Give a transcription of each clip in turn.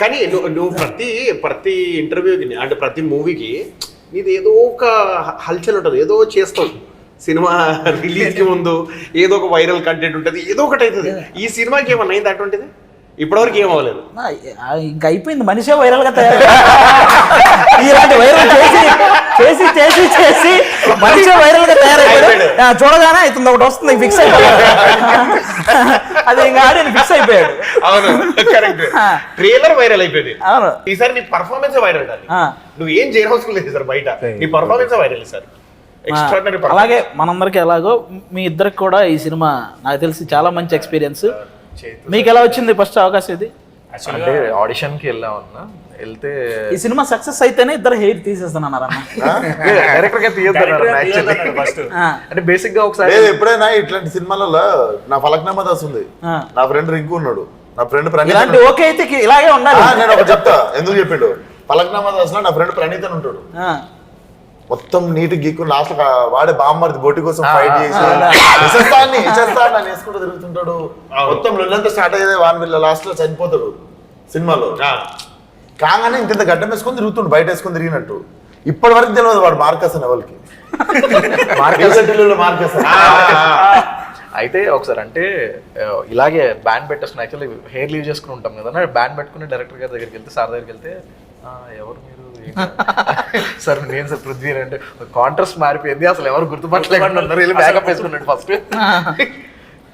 కానీ నువ్వు నువ్వు ప్రతి ప్రతి ఇంటర్వ్యూకి అంటే ప్రతి మూవీకి నీది ఏదో ఒక హల్చల్ ఉంటుంది. ఏదో చేస్తావు సినిమా రిలీజ్కి ముందు ఏదో ఒక వైరల్ కంటెంట్ ఉంటుంది. ఏదో ఒకటి అవుతుంది ఈ సినిమాకి ఏమన్నా అయింది అటువంటిది ఇప్పటివరకు ఏం అవ్వలేదు. ఇంక అయిపోయింది. మనిషే వైరల్గా తయారు ఇలాంటి వైరల్ చేసి చేసి చేసి చేసి మనిషే వైరల్గా తయారైపోయాడు. చూడగానే అవుతుంది ఒకటి వస్తుంది ఫిక్స్ అయిపోయాడు అది ఇంకా ఆడి ఫిక్స్ అయిపోయాడు. అవును కరెక్ట్. ట్రైలర్ వైరల్ అయిపోయింది. అవును. ఈసారి నీ పర్ఫార్మెన్స్ వైరల్. నువ్వు ఏం చేయనవసరం లేదు సార్ బయట. నీ పర్ఫార్మెన్స్ వైరల్ సార్. అలాగే మనందరికి ఎలాగో మీ ఇద్దరికి కూడా ఈ సినిమా నాకు తెలిసి చాలా మంచి ఎక్స్పీరియన్స్ మీకు ఎలా వచ్చింది ఫస్ట్ అవకాశం ఇది? అంటే ఆడిషన్కి వెళ్ళామన్నా. వెళ్తే ఈ సినిమా సక్సెస్ అయితేనే ఇద్దరు హెయిర్ తీసేస్తున్నారన్న డైరెక్టర్ గా ఫస్ట్ అంటే బేసిక్గా ఒకసారి ఎప్పుడైనా ఇట్లాంటి సినిమాలలో నా ఫలక్నామా దాస్ ఉంది. ఆ. నా ఫ్రెండ్ రింకు ఉన్నాడు. నా ఫ్రెండ్ ప్రణీత్ ఓకే అయితే ఇలాగే ఉండాలి. నేను ఒక చెప్తా ఎందుకు చెప్పిండు? ఫలక్నామా దాస్లో నా ఫ్రెండ్ ప్రణీత్ అని ఉంటాడు. ఆ. మొత్తం నీట్ గీక్కు లాస్ట్ వాడే బామ్మర్ది బోటి కోసం ఫైట్ చేసి ఇచ్చేస్తాన్ని ఇచ్చేస్తాన్ని అని వేసుకుంటూ తిరుగుతుంటాడు. మొత్తం లొల్లంతా స్టార్ట్ అయ్యేది వాన్ వీళ్ళ లాస్ట్లో చనిపోతాడు సినిమాలో. కాగానే ఇంత గడ్డం వేసుకొని తిరుగుతుండు బయట వేసుకొని తిరిగినట్టు. ఇప్పటి వరకు తెలియదు వాడు మార్కస్ అని ఎవరికి మార్కస్. అయితే ఒకసారి అంటే ఇలాగే బ్యాండ్ పెట్టేసుకుని యాక్చువల్లీ హెయిర్ లీవ్ చేసుకుని ఉంటాం కదా బ్యాండ్ పెట్టుకుని డైరెక్టర్ గారి దగ్గరికి వెళ్తే సార్ దగ్గరికి వెళ్తే "ఆ, ఎవరు మీరు? ఏంటి?" సార్ నేను సార్ పృథ్వీ అంటే కాంట్రాస్ట్ మారిపోయింది అసలు ఎవరు గుర్తుపట్టలేకుండా ఉన్నారు వెళ్ళి బ్యాకప్ వేసుకున్నాడు ఫస్ట్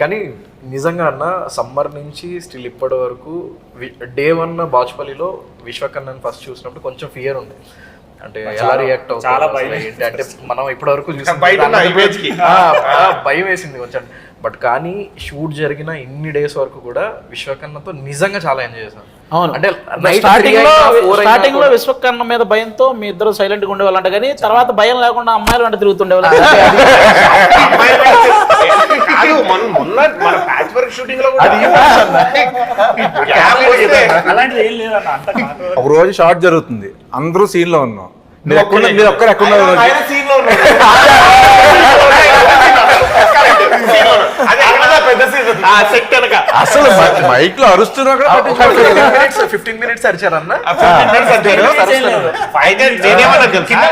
కానీ నిజంగా అన్న సమ్మర్ నుంచి స్టిల్ ఇప్పటి వరకు డే వన్ బాచుపల్లిలో విశ్వకన్నన్ ఫస్ట్ చూసినప్పుడు కొంచెం ఫియర్ ఉంది అంటే ఎలా రియాక్ట్ చాలా అవుతుంది భయం. ఏంటి? అంటే మనం ఇప్పటి వరకు భయం వేసింది కొంచెం. బట్ కానీ షూట్ జరిగిన ఇన్ని డేస్ వరకు కూడా విశ్వకన్నతో నిజంగా చాలా ఎంజాయ్ చేశాను. అవును. అంటే స్టార్టింగ్లో స్టార్టింగ్లో విశ్వకర్ణ మీద భయంతో మీ ఇద్దరు సైలెంట్గా ఉండేవాళ్ళంట కానీ తర్వాత భయం లేకుండా అమ్మాయిలు వెంట తిరుగుతుండేవాళ్ళు. మొన్న మన ప్యాచ్ వర్క్ షూటింగ్లో కూడా. అది గ్యాప్ వస్తే అలాంటిది ఏం లేదన్న అంత కాదు. ఒక రోజు షార్ట్ జరుగుతుంది. అందరూ సీన్లో ఉన్నాం. మీరు ఎక్కడ మీరు ఒక్కరు ఎక్కడ పెద్ద సీజన్ ఆ సెట్ కనుక అసలు మైక్లో అరుస్తున్నా కూడా పట్టించుకోలేదు. ఫిఫ్టీన్ మినిట్స్ అరిచారన్న? కింద.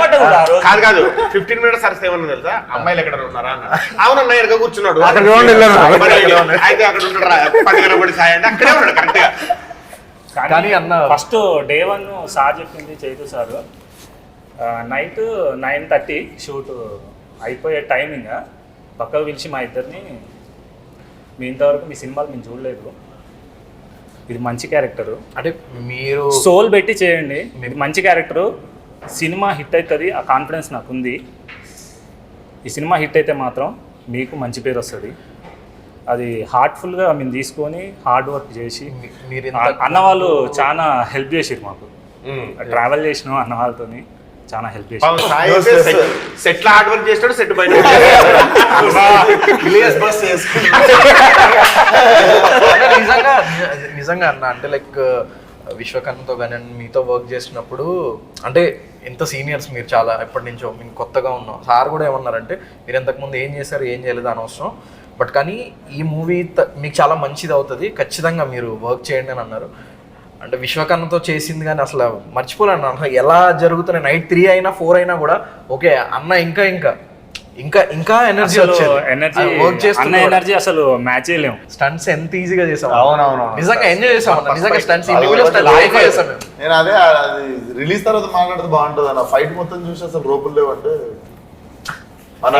కాదు కాదు. ఫిఫ్టీన్ మినిట్స్ ఏమన్నా తెలుసా? అమ్మాయిలు ఎక్కడ ఉన్నారా అన్న. అవునన్నా ఎనక కూర్చున్నాడు. అక్కడ అయితే పది కనబడి ఉన్నాడు కరెక్ట్గా. కానీ అన్న ఫస్ట్ డే వన్ సార్ చెప్పింది Chaitu sir. Night nine thirty shoot అయిపోయే టైమింగ్ పక్కకు పిలిచి మా ఇద్దరిని మీ ఇంతవరకు మీ సినిమాలు మేము చూడలేదు. ఇది మంచి క్యారెక్టరు అంటే మీరు సోల్ పెట్టి చేయండి. ఇది మంచి క్యారెక్టరు సినిమా హిట్ అవుతుంది ఆ కాన్ఫిడెన్స్ నాకు ఉంది ఈ సినిమా హిట్ అయితే మాత్రం మీకు మంచి పేరు వస్తుంది. అది హార్ట్ఫుల్గా మేము తీసుకొని హార్డ్ వర్క్ చేసి మీరు అన్న వాళ్ళు చాలా హెల్ప్ చేసారు మాకు. ట్రావెల్ చేసినాం అన్న వాళ్ళతోని చాలా హెల్ప్ చేసి సెట్లో హార్డ్ వర్క్ చేస్తాడు సెట్ బయట నిజంగా నిజంగా అన్న అంటే లైక్ విశ్వకర్ణతో కానీ మీతో వర్క్ చేసినప్పుడు అంటే ఎంత సీనియర్స్ మీరు చాలా ఎప్పటి నుంచో మేము కొత్తగా ఉన్నాం. సార్ కూడా ఏమన్నారంటే మీరు ఇంతకుముందు ఏం చేశారు ఏం చేయలేదు అనవసరం. బట్ కానీ ఈ మూవీ మీకు చాలా మంచిది అవుతుంది. ఖచ్చితంగా మీరు వర్క్ చేయండి అని అన్నారు. అంటే విశ్వకర్ణతో చేసింది కానీ అసలు మర్చిపోలేను అసలు ఎలా జరుగుతున్నాయి? నైట్ త్రీ అయినా ఫోర్ అయినా కూడా ఓకే అన్న ఇంకా ఇంకా. ఇంకా ఇంకా ఎనర్జీ ఎనర్జీ వర్క్ అన్న చేస్తున్న ఎనర్జీ అసలు మ్యాచ్ చేయలేము స్టంట్స్ ఎంత ఈజీగా చేసాం. అవునవును. నిజంగా ఎంజాయ్ చేసాం అన్న. నిజంగా స్టంట్స్ live చేసాం నేను అదే అది రిలీజ్ తర్వాత మాట్లాడితే బాగుంటుంది అన్న. ఫైట్ మొత్తం చూసి అసలు రోపులు లేవంటే మన.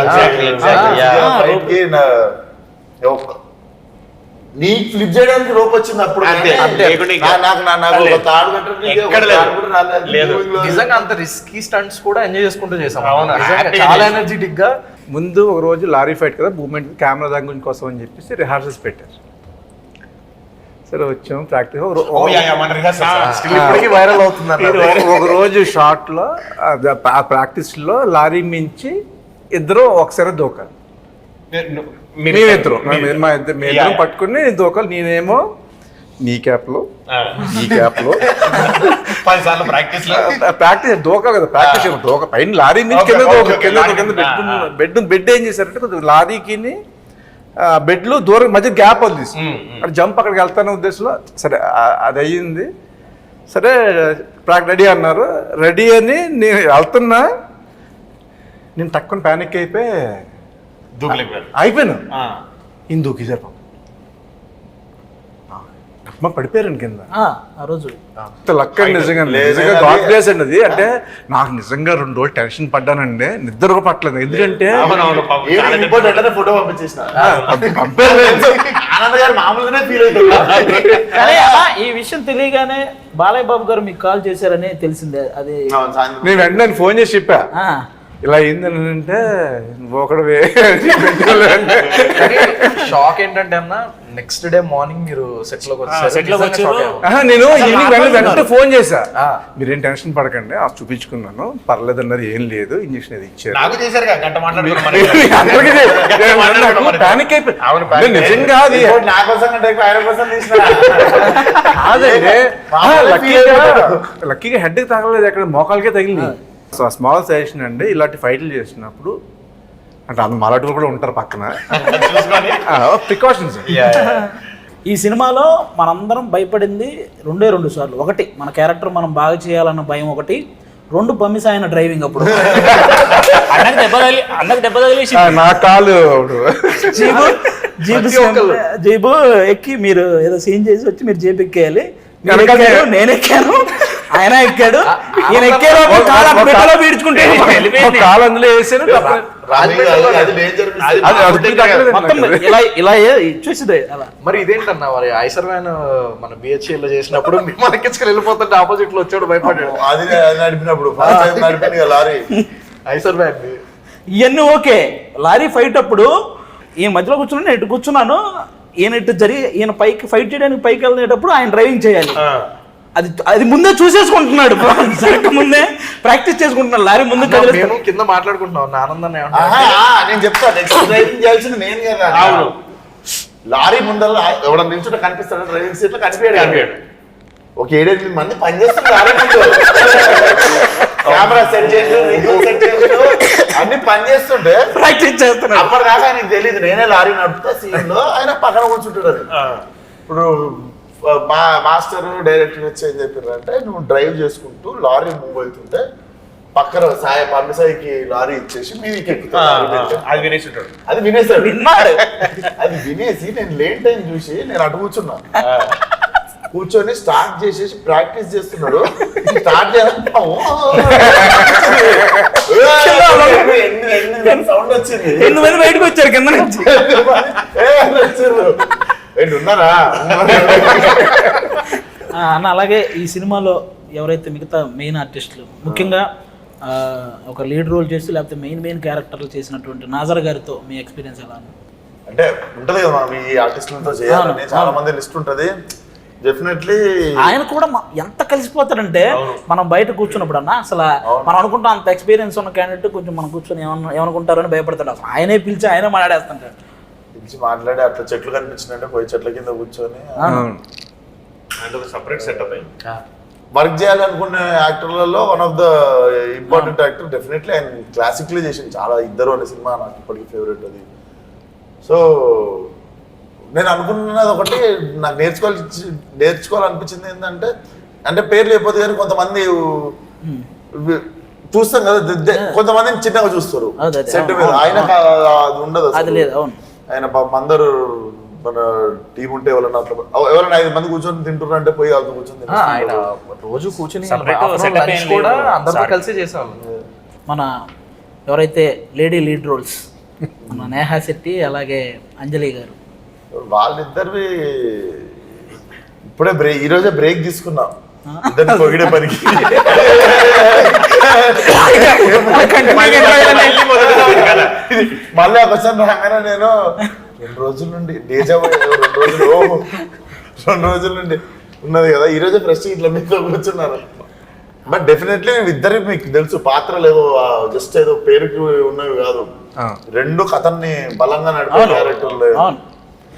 ఫైట్కి నా ఫ్లిప్ చేయడానికి రోప్ వచ్చింది అప్పుడు. అంతే, అంతే. నాకు నా- నాకు తాడు నిజంగా అంత రిస్కీ స్టంట్స్ కూడా ఎంజాయ్ చేసుకుంటూ చేసాం. అవును, చాలా. ఎనర్జెటిక్గా ముందు ఒక రోజు లారీ ఫైట్ కదా మూమెంట్ కెమెరా దాని కోసం అని చెప్పేసి రిహార్సల్స్ పెట్టారు. సరే వచ్చాం ప్రాక్టీస్ వైరల్ అవుతుంది ఒక రోజు షార్ట్లో ప్రాక్టీస్లో లారీ మించి ఇద్దరు ఒకసారి దూకాలి. మీరు- మేమిద్దరం. మా ఇద్దరు మేమిద్దరం yeah. పట్టుకుని నేను దూకాలి నేనేమో నీ క్యాప్లో ఆ. ఈ క్యాప్లో. పది సార్లు ప్రాక్టీస్ ప్రాక్టీస్ దూక కదా ప్రాక్టీస్ దూక పైన లారీ నుంచి కింద దూక కింద కింద. బెడ్ బెడ్ బెడ్ ఏం చేశారంటే కొంచెం లారీకి బెడ్లో దూరం మధ్య గ్యాప్ mm. అక్కడ జంప్ అక్కడికి వెళ్తానే ఉద్దేశంలో సరే అది అయ్యింది. సరే ప్రాక్ రెడీ అన్నారు. రెడీ అని నేను వెళ్తున్నా. నేను తక్కువ ప్యానిక్ అయిపోయి అయిపోయాను. ఈయన దూకేశారు పాపం. అమ్మ పడిపోయారండి కింద. ఆ, ఆ రోజు. అంత లక్ అండి నిజంగా లేదు, నిజంగా అది- గాడ్ ప్లేస్ అండి అది. అంటే నాకు నిజంగా రెండు రోజులు టెన్షన్ పడ్డానండి. నిద్ర పట్టలేదు. ఎందుకంటే ఫోటో ఈ విషయం తెలియగానే బాలయ్య బాబు గారు మీకు కాల్ చేశారని తెలిసిందే. అది. నేను వెంటనే ఫోన్ చేసి చెప్పా. ఇలా అయిందని అంటే ఒకడవే కానీ షాక్ ఏంటంటే అన్న నెక్స్ట్ డే మార్నింగ్ మీరు సెట్లోకి వచ్చారు. ఆహా, నేను ఈవినింగ్ వెంటనే వెంటనే ఫోన్ చేశా. ఆ. మీరేం టెన్షన్ పడకండి ఆ చూపించుకున్నాను. పర్లేదు అన్నారు ఏం లేదు ఇంజక్షన్ అది ఇచ్చారు. నాకు చేశారు కదా, గంట మాట్లాడుకున్నాం మరి. అందరికీ మాట్లాడుకున్నాం నాకు మరి. panic అయిపోయి- అవును, panic నేను నిజంగా అది నా కోసం లక్కీగా హెడ్కి తగలలేదు అక్కడ మోకాలకే తగిలింది. సో స్మాల్ సజెషన్ అండి ఇలాంటి ఫైట్లు చేసినప్పుడు అంటే అంత మలాటి కూడా ఉంటారు పక్కన. చూసుకొని. ప్రికాషన్స్ ఈ సినిమాలో మనందరం భయపడింది రెండే రెండు సార్లు. ఒకటి మన క్యారెక్టర్ మనం బాగా చేయాలన్న భయం ఒకటి రెండు పమ్మిస్ ఆయన డ్రైవింగ్ అప్పుడు. అన్నకు దెబ్బ తగిలి అన్నకు దెబ్బ తగిలేసి నా కాలు జీబు జీబు జీబు ఎక్కి మీరు ఏదో సీన్ చేసి వచ్చి మీరు జీప్ ఎక్కేయాలి. మీరు ఆయన ఎక్కాడు. ఈయన ఎక్కేలో కాలు ఆ పిట్టలో పీడ్చుకుంటే ఒక కాలు అందులో వేసాను మొత్తం. ఇలా అలా. మరి ఇదేంటన్నా మరి ఐసర్ వ్యాన్ మన బిహెచ్ఎల్లో చేసినప్పుడు మనకిచ్చుకొని వెళ్ళిపోతుంటే ఆపోజిట్లో వచ్చాడు భయపడ్డాడు. అది అది నడిపినప్పుడు లారీ. ఐసర్ ఇవన్నీ ఓకే. లారీ ఫైట్ అప్పుడు ఈయన మధ్యలో కూర్చున్నాను నేను ఇటు కూర్చున్నాను. ఈయన ఇటు జరిగి ఈయన పైకి ఫైట్ చేయడానికి పైకి వెళ్ళేటప్పుడు ఆయన డ్రైవింగ్ చేయాలి. ఆ. అది అది ముందే చూసేసుకుంటున్నాడు. జరగక ముందే ప్రాక్టీస్ చేసుకుంటున్నాడు. లారీ ముందు. మేము కింద మాట్లాడుకుంటున్నాం. నా ఆనందాన్ని ఆహా, ఏమంటారు ఆ, నేను చెప్తా నెక్స్ట్ డ్రైవింగ్ చేయాల్సింది నేను కదా. అవును. లారీ ముందర ఎవడ నిల్చుంటే కనిపిస్తాడు? డ్రైవింగ్ సీట్లో కనిపించాడు. కనిపించాడు. ఒక ఏడెనిమిది మంది పనిచేస్తున్నారు లారీ ముందు. కెమెరా సెట్ చేసి సెట్ చేసి అన్ని పని చేస్తుంటే ప్రాక్టీస్ చేస్తున్నాడు. అప్పటిదాకా ఆయనకు తెలియదు నేనే లారీ నడుపుతా సీన్లో ఆయన పక్కన కూర్చుంటాడు అది. ఆ. ఇప్పుడు మా మాస్టర్ డైరెక్టర్ వచ్చి ఏం చెప్పారంటే నువ్వు డ్రైవ్ చేసుకుంటూ లారీ మూవ్ అవుతుంటే పక్కన సాయి పంపిసాయికి లారీ ఇచ్చేసి మీదికి ఆ, ఎక్కుతా. ఆ. అది అది వినేసాడు. విన్నాడు. అది వినేసి నేను లేట్ టైం చూసి నేను అటు కూర్చున్నా. కూర్చొని స్టార్ట్ చేసేసి ప్రాక్టీస్ చేస్తున్నాడు. స్టార్ట్ సౌండ్ వచ్చింది? బయటకు వచ్చారు? కింద నుంచి. ఆ, అన్న అలాగే ఈ సినిమాలో ఎవరైతే మిగతా మెయిన్ ఆర్టిస్టులు ముఖ్యంగా ఒక లీడ్ రోల్ చేసి లేకపోతే మెయిన్ మెయిన్ క్యారెక్టర్లు చేసినటువంటి నాజర్ గారితో మీ ఎక్స్పీరియన్స్ ఎలా అంటే ఉంటది కదా మనం ఈ ఆర్టిస్టులతో చేయాలని. చాలా. మంది లిస్ట్ ఉంటది. డెఫినెట్లీ ఆయన కూడా ఎంత కలిసిపోతాడంటే మనం బయట కూర్చున్నప్పుడు అన్న అసలు మనం అనుకుంటాం అంత ఎక్స్పీరియన్స్ ఉన్న క్యాండిడేట్ కొంచెం మనం కూర్చొని ఏమన్నా ఏమనుకుంటారని భయపడతాడు. అసలు ఆయనే పిలిచి ఆయనే మాట్లాడేస్తుంటాడు. పిలిచి మాట్లాడి అట్లా చెట్లు కనిపించినట్టే పోయి చెట్ల కింద కూర్చొని ఒక సపరేట్ సెటప్ వర్క్ చేయాలనుకునే యాక్టర్లలో one of the important actor definitely ఆయన క్లాసిక్లీ చేసింది చాలా ఇద్దరు అనే సినిమా నాకు ఇప్పటికీ ఫేవరెట్ అది. సో నేను అనుకున్నది ఒకటి నాకు నేర్చుకోవాలి నేర్చుకోవాలనిపించింది ఏంటంటే అంటే పేర్లు లేకపోతే కానీ కొంతమంది చూస్తాం కదా కొంతమందిని చిన్నగా చూస్తారు. సెట్ మీద. ఆయన అది ఉండదు అది. లేదు అవును. ఆయన పాపం అందరూ మన టీం ఉంటే ఎవరన్నా అట్లా ఎవరైనా ఐదు మంది కూర్చొని తింటున్నారు అంటే పోయి వాళ్ళతో కూర్చొని ఆ, ఆయన. రోజు కూర్చుని కూడా. అందరితో. కలిసి చేసేవాళ్ళం మన ఎవరైతే లేడీ లీడ్ రోల్స్ మన నేహా శెట్టి అలాగే అంజలి గారు వాళ్ళిద్దరివి ఇప్పుడే బ్రేక్ ఈ రోజే బ్రేక్ తీసుకున్నాం పొగిడే పనికి మళ్ళీ ఒకసారి రాగానే నేను రెండు రోజుల నుండి డేజా రెండు రోజులు రెండు రోజుల నుండి ఉన్నది కదా ఈ రోజే ఫ్రెష్ ఇట్లా మీతో కూర్చున్నారు బట్ డెఫినెట్లీ ఇద్దరి మీకు తెలుసు పాత్రలు ఏదో జస్ట్ ఏదో పేరుకి ఉన్నవి కాదు ఆ. రెండు కథల్ని బలంగా నడిపే. క్యారెక్టర్లు.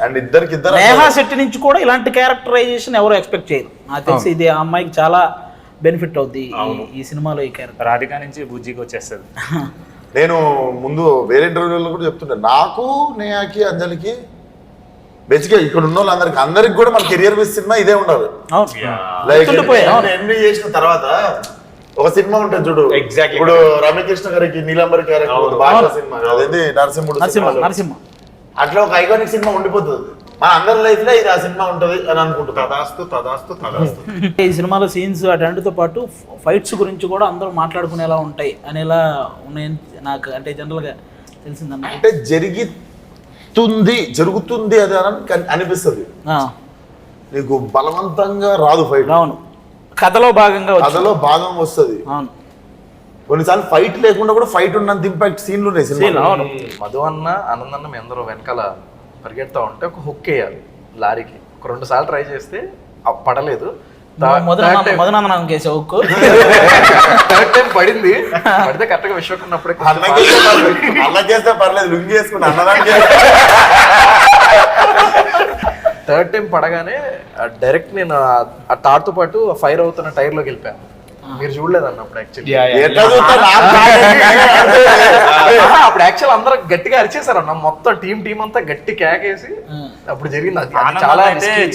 అండ్ ఇద్దరికి ఇద్దరు నేహా శెట్టి నుంచి కూడా ఇలాంటి క్యారెక్టరైజేషన్ ఎవరు ఎక్స్పెక్ట్ చేయరు. నాకు తెలిసి ఇది ఆ అమ్మాయికి చాలా బెనిఫిట్ అవుద్ది ఈ- సినిమాలో ఈ క్యారెక్టర్ రాధిక నుంచి బుజ్జికి వచ్చేస్తుంది. నేను ముందు వేరే ఇంటర్వ్యూలో కూడా చెప్తుండే నాకు నేయాకి అంజలికి బేసిక్గా ఇక్కడ ఉన్న వాళ్ళందరికి అందరికి కూడా మన కెరియర్ బేస్ సినిమా ఇదే లైక్ అవును. ఎన్ని చేసిన తర్వాత ఒక సినిమా ఉంటుంది చూడు. Exactly. ఇప్పుడు రమ్యకృష్ణ గారికి నీలంబరి క్యారెక్టర్. బాగా. సినిమా. అదేంటి నరసింహుడు నరసింహ. నరసింహ. అట్లా ఒక ఐకానిక్ సినిమా ఉండిపోతుంది మన అందరి లైఫ్లో ఇది ఆ సినిమా ఉంటది అని అనుకుంటున్నా. తదాస్తు తదాస్తు తదాస్తు. ఈ సినిమాలో సీన్స్ అటన్నిటితో పాటు ఫైట్స్ గురించి కూడా అందరూ మాట్లాడుకునేలా ఉంటాయి అనేలా ఉన్నాయని నాకు అంటే జనరల్గా తెలిసిందన్న అంటే జరిగితుంది జరుగుతుంది అది అని అనిపిస్తుంది. నీకు బలవంతంగా రాదు ఫైట్ అవును. కథలో భాగంగా. కథలో భాగం వస్తుంది. అవును. కొన్నిసార్లు ఫైట్ లేకుండా కూడా ఫైట్ ఉన్నంత ఇంపాక్ట్ సీన్లు ఉన్నాయి అవును. మధు అన్న ఆనందన్న మీ అందరూ వెనకాల పరిగెడతా ఉంటే ఒక హుక్ వేయాలి లారీకి. ఒక రెండు సార్లు ట్రై చేస్తే ఆ పడలేదు. మొదటి మొదనందనం కేసు ఒక్కు థర్డ్ టైం పడింది. పడితే కరెక్ట్గా విశ్వకున్నప్పుడే అన్నకేస్తే పర్లేదు. అన్నకేస్తే పర్లేదు. లుంగి అన్నదానికి థర్డ్ టైం పడగానే డైరెక్ట్ నేను ఆ- ఆ తాడుతో పాటు ఫైర్ అవుతున్న టైర్లోకి వెళ్ళిపోయాను. మీరు చూడలేదు అన్నప్పుడు. అప్పుడు యాక్చువల్ అందరూ గట్టిగా అరిచేసారు అన్న. మొత్తం టీం టీం అంతా గట్టి కేకేసి అప్పుడు జరిగింది. అది అది చాలా.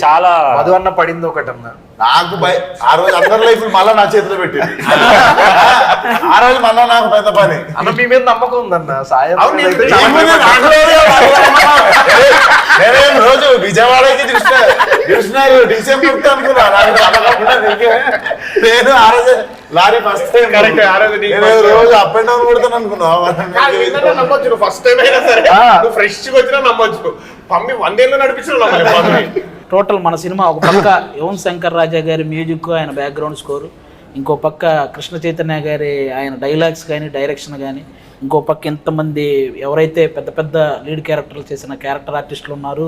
చాలా మధు అన్న పడింది ఒకటి అన్న నాకు భయ ఆ రోజు అందరి లైఫ్ మళ్ళా నా చేతిలో పెట్టింది. ఆ రోజు మళ్ళా నాకు పెద్ద పని. అన్న మీ మీద నమ్మకం ఉందన్న. సాయం నేను రోజు విజయవాడకి చూసిన చూసినారు డిసెంబర్ అనుకున్నా. నేను ఆ రోజు లారీ ఫస్ట్ టైం Correct, ఆ రోజు నేను. రోజు అప్ అండ్ డౌన్ కొడతాను అనుకున్నా. నమ్మొచ్చు. నువ్వు ఫస్ట్ టైం అయినా సరే నువ్వు ఫ్రెష్గా వచ్చినా నమ్మొచ్చు. పమ్మి వందేళ్ళు నడిపించిన టోటల్ మన సినిమా ఒక పక్క యువన్ శంకర్ రాజా గారి మ్యూజిక్ ఆయన బ్యాక్గ్రౌండ్ స్కోరు ఇంకో పక్క కృష్ణ చైతన్య గారి ఆయన డైలాగ్స్ కానీ డైరెక్షన్ కానీ ఇంకో పక్క ఎంతమంది ఎవరైతే పెద్ద పెద్ద లీడ్ క్యారెక్టర్లు చేసిన క్యారెక్టర్ ఆర్టిస్టులు ఉన్నారు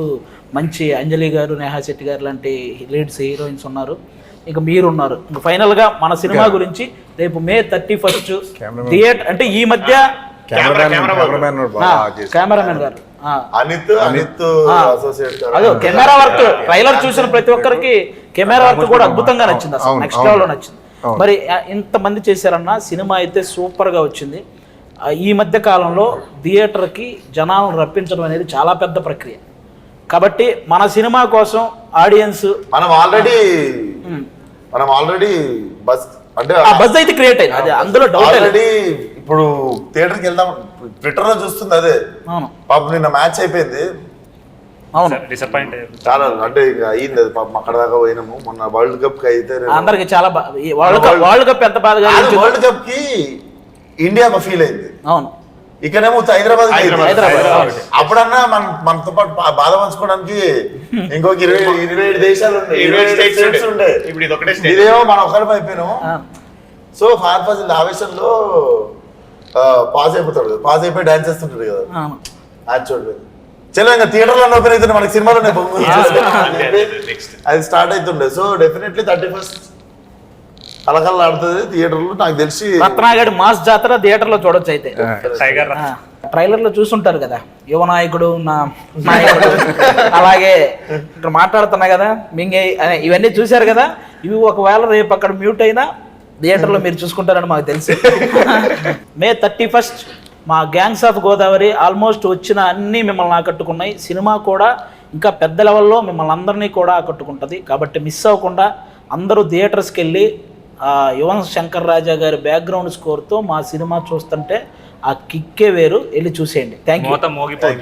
మంచి అంజలి గారు నేహా శెట్టి గారు లాంటి లీడ్స్ హీరోయిన్స్ ఉన్నారు. ఇక మీరు ఉన్నారు ఇంక ఫైనల్గా మన సినిమా గురించి రేపు మే థర్టీ ఫస్ట్. థియేటర్ అంటే ఈ మధ్య కెమెరామెన్ గారు. అదే కెమెరా వర్క్ ట్రైలర్ చూసిన ప్రతి ఒక్కరికి కెమెరా వర్క్ కూడా అద్భుతంగా నచ్చింది అసలు. నెక్స్ట్. లెవెల్లో నచ్చింది. మరి ఇంతమంది చేశారన్న సినిమా అయితే సూపర్గా వచ్చింది ఈ మధ్య కాలంలో థియేటర్కి జనాలను రప్పించడం అనేది చాలా పెద్ద ప్రక్రియ. కాబట్టి మన సినిమా కోసం ఆడియన్స్ మనం ఆల్రెడీ మనం ఆల్రెడీ బస్ అంటే ఆ బజ్ అయితే క్రియేట్ అయింది. అది అందులో డౌట్ ఆల్రెడీ ఇప్పుడు థియేటర్కి వెళ్దాం ట్విట్టర్లో చూస్తుంది అదే. అవును. పాపం నిన్న మ్యాచ్ అయిపోయింది. అవును. డిసప్పాయింట్ చాలా అంటే ఇంకా అయింది అది పాపం. అక్కడ దాకా పోయినాము. మొన్న వరల్డ్ కప్కి అయితే నేను- అందరికి చాలా బా- ఈ వరల్డ్ కప్ వరల్డ్ కప్ ఎంత బాధగా అనిపించిందో. వరల్డ్ కప్కి ఇండియా ఒక ఫీల్ అయింది. అవును. ఇక్కడేమో హైదరాబాద్కి అయింది. హైదరాబాద్. అప్పుడన్నా మన మనతో పాటు బా- బాధ పంచుకోవడానికి ఇంకొక ఇరవై ఇరవై ఏడు దేశాలు ఉండే. ఇరవై స్టేట్స్ స్టేట్స్ ఉండే. ఇప్పుడు ఇది ఒకటే స్టేట్ ఇదేమో మనం ఒకరి అయిపోయినాము ఆ. సో ఫార్ ఫాజిల్ ఆవేశంలో పాజ్ అయిపోతాడు పాజ్ అయిపోయి డాన్స్ చేస్తుంటాడు కదా. అవును. చూడలేదు. చలో ఇంకా థియేటర్లో ఓపెన్ అయితే మనకి సినిమాలోనే అది స్టార్ట్ అవుతుండే. సో డెఫినెట్లీ థర్టీ ఫస్ట్ కలకల్లా ఆడుతుంది థియేటర్లో నాకు తెలిసి రత్నాగడి మాస్ జాతర థియేటర్లో చూడొచ్చు అయితే. టైగర్ ఆ, ట్రైలర్లో చూసుంటారు కదా. యువ నాయకుడు నా నాయకుడు. అలాగే ఇక్కడ మాట్లాడుతున్నా కదా మింగే ఇవన్నీ చూశారు కదా. ఇవి ఒకవేళ రేపు అక్కడ మ్యూట్ అయినా థియేటర్లో మీరు చూసుకుంటారని మాకు తెలుసు. మే థర్టీ ఫస్ట్ మా గ్యాంగ్స్ ఆఫ్ గోదావరి ఆల్మోస్ట్ వచ్చిన అన్నీ మిమ్మల్ని ఆకట్టుకున్నాయి. సినిమా కూడా ఇంకా పెద్ద లెవెల్లో మిమ్మల్ని అందరినీ కూడా ఆకట్టుకుంటుంది. కాబట్టి మిస్ అవ్వకుండా అందరూ థియేటర్స్కి వెళ్ళి ఆ యువన్ శంకర్ రాజా గారి బ్యాక్గ్రౌండ్ స్కోర్తో మా సినిమా చూస్తుంటే ఆ కిక్కే వేరు. వెళ్ళి చూసేయండి. Thank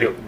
you